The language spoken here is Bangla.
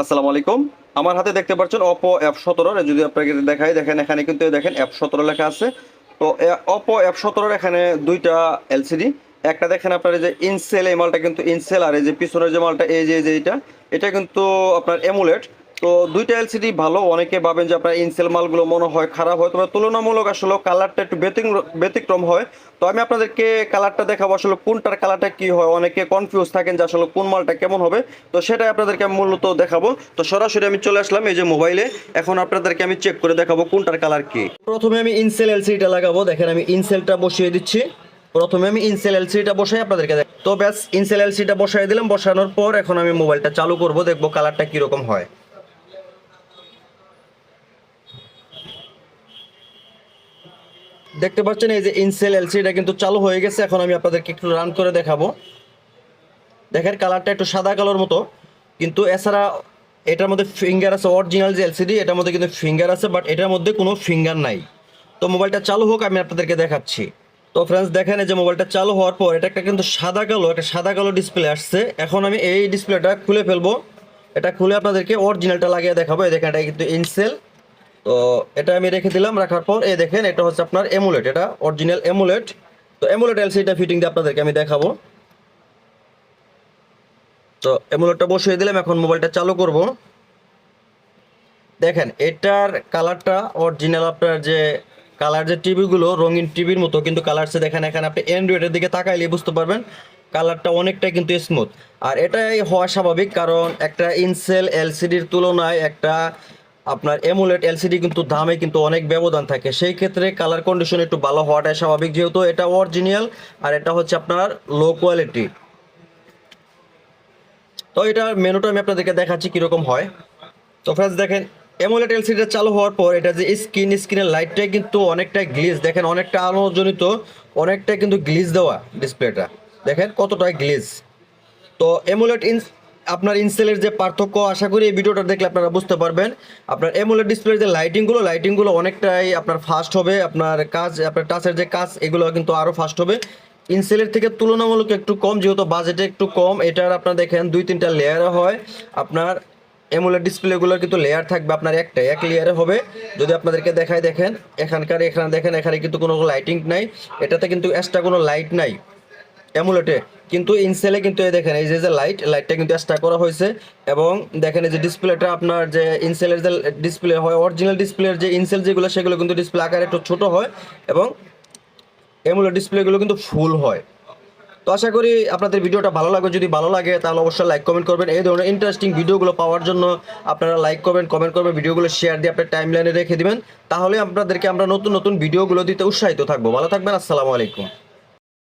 আসসালামু আলাইকুম। আমার হাতে দেখতে পাচ্ছেন অপো এফ সতেরো। যদি আপনাকে দেখাই, দেখেন এখানে কিন্তু দেখেন এফ সতেরো লেখা আছে। তো অপো এফ সতেরোর এখানে দুইটা এলসিডি একটা দেখেন আপনার যে ইনসেল এই মালটা কিন্তু ইনসেল আর এই যে পিছনের যে মালটা, এই যে এইটা, এটা কিন্তু আপনার এমুলেট তো দুইটা এলসিডি ভালো, অনেকে ভাবেন যে আপনার ইনসেল মালগুলো মনে হয় খারাপ হয়, তবে তুলনামূলক আসলে কালারটা একটু ব্যতিক্রম হয়। তো আমি আপনাদেরকে কালারটা দেখাবো আসলে কোনটার কালারটা কি হয়, অনেকে কনফিউজ থাকেন যে আসলে কোন মালটা কেমন হবে। তো সেটাই আপনাদেরকে আমি মূলত দেখাবো। তো সরাসরি আমি চলে আসলাম এই যে মোবাইলে এখন আপনাদেরকে আমি চেক করে দেখাবো কোনটার কালার কি। প্রথমে আমি ইনসেল এলসিডিটা লাগাবো। দেখেন আমি ইনসেলটা বসিয়ে দিচ্ছি। প্রথমে আমি ইনসেল এলসিডিটা বসাই, আপনাদেরকে দেখ তো ব্যাস ইনসেল এলসিডিটা বসাই দিলাম। বসানোর পর এখন আমি মোবাইলটা চালু করব, দেখব কালারটা কীরকম হয়। দেখতে পাচ্ছেন এই যে ইনসেল এলসিডিটা কিন্তু চালু হয়ে গেছে। এখন আমি আপনাদেরকে একটু রান করে দেখাবো। দেখেন কালারটা একটু সাদা কালোর মতো। কিন্তু এছাড়া এটার মধ্যে ফিঙ্গার আছে অরিজিনাল যে এলসিডি এটার মধ্যে কিন্তু ফিঙ্গার আছে বাট এটার মধ্যে কোনো ফিঙ্গার নাই। তো মোবাইলটা চালু হোক, আমি আপনাদেরকে দেখাচ্ছি। তো ফ্রেন্ডস দেখেন যে মোবাইলটা চালু হওয়ার পর এটা একটা কিন্তু সাদা কালো একটা সাদা কালো ডিসপ্লে আসছে। এখন আমি এই ডিসপ্লেটা খুলে ফেলব। এটা খুলে আপনাদেরকে অরিজিনালটা লাগিয়ে দেখাবো। এই দেখেন, এটা কিন্তু ইনসেল তো এটা আমি রেখে দিলাম, রাখার পর এই দেখেন এটা হচ্ছে আপনার এমুলেট, এটা অরিজিনাল এমুলেট। তো এমুলেট এলসিডিটা ফিটিং দিয়ে আপনাদেরকে আমি দেখাবো। তো এমুলেটটা বসিয়ে দিলাম, এখন মোবাইলটা চালু করব। দেখেন, এটার কালারটা অরিজিনাল আপনার যে কালার যে টিভিগুলো, রঙিন টিভির মতো, কিন্তু কালার সে দেখেন, এখানে আপনি অ্যান্ড্রয়েডের দিকে তাকাইলে বুঝতে পারবেন, কালারটা অনেকটাই কিন্তু স্মুথ আর এটাই হওয়া স্বাভাবিক, কারণ একটা ইনসেল এলসিডির তুলনায় একটা আপনার এমুলেট এলসিডি কিন্তু দামে কিন্তু অনেক ব্যবধান থাকে। সেই ক্ষেত্রে কালার কন্ডিশন একটু ভালো হওয়াটাই স্বাভাবিক, যেহেতু এটা অরিজিনাল আর এটা হচ্ছে আপনার লো কোয়ালিটি তো এটার মেনুটা আমি আপনাদেরকে দেখাচ্ছি কীরকম হয়। তো ফ্রেন্ডস দেখেন এমোলেট এলসিডিটা চালু হওয়ার পর এটা যে স্ক্রিন স্ক্রিনের লাইটটাই কিন্তু অনেকটাই গ্লিজ দেখেন অনেকটা আলোজনিত অনেকটা কিন্তু গ্লিজ দেওয়া ডিসপ্লেটা দেখেন কতটা গ্লিজ তো এমোলেট আপনার ইনসেলের যে পার্থক্য, আশা করি এই ভিডিওটা দেখলে আপনারা বুঝতে পারবেন। আপনার এমোলেট ডিসপ্লের যে লাইটিংগুলো লাইটিংগুলো অনেকটাই আপনার ফাস্ট হবে। আপনার কাজ, আপনার টাচের যে কাজ, এগুলো কিন্তু আরও ফাস্ট হবে। ইনসেলের থেকে তুলনামূলক একটু কম, যেহেতু বাজেটে একটু কম, এটার আপনার দেখেন দুই, তিনটা লেয়ারে হয়। আপনার এমুলেট ডিসপ্লেগুলোর কিন্তু লেয়ার থাকবে আপনার একটা, এক লেয়ারে হবে। যদি আপনাদেরকে দেখায় দেখেন, এখানকার, এখানে দেখেন, এখানে কিন্তু কোনো লাইটিং নাই। এটাতে কিন্তু এক্সট্রা কোনো লাইট নাই। এমুলেটে। কিন্তু ইনসেলে কিন্তু এই দেখেন, এই যে যে লাইট লাইটটা কিন্তু এক্সট্রা করা হয়েছে। এবং দেখেন এই যে ডিসপ্লেটা আপনার যে ইনসেলের যে ডিসপ্লে হয় অরিজিনাল ডিসপ্লের যে ইনসেল যেগুলো, সেগুলো কিন্তু ডিসপ্লে আকারে একটু ছোট হয় এবং এমুলেট ডিসপ্লেগুলো কিন্তু ফুল হয়। তো আশা করি আপনাদের ভিডিওটা ভালো লাগবে। যদি ভালো লাগে, তাহলে অবশ্যই লাইক কমেন্ট করবেন। এই ধরনের ইন্টারেস্টিং ভিডিওগুলো পাওয়ার জন্য আপনারা লাইক করবেন কমেন্ট করবেন। ভিডিওগুলো শেয়ার দিয়ে আপনার টাইম লাইনে রেখে দিবেন। তাহলে আপনাদেরকে আমরা নতুন নতুন ভিডিওগুলো দিতে উৎসাহিত থাকব। ভালো থাকবেন, আসসালামু আলাইকুম।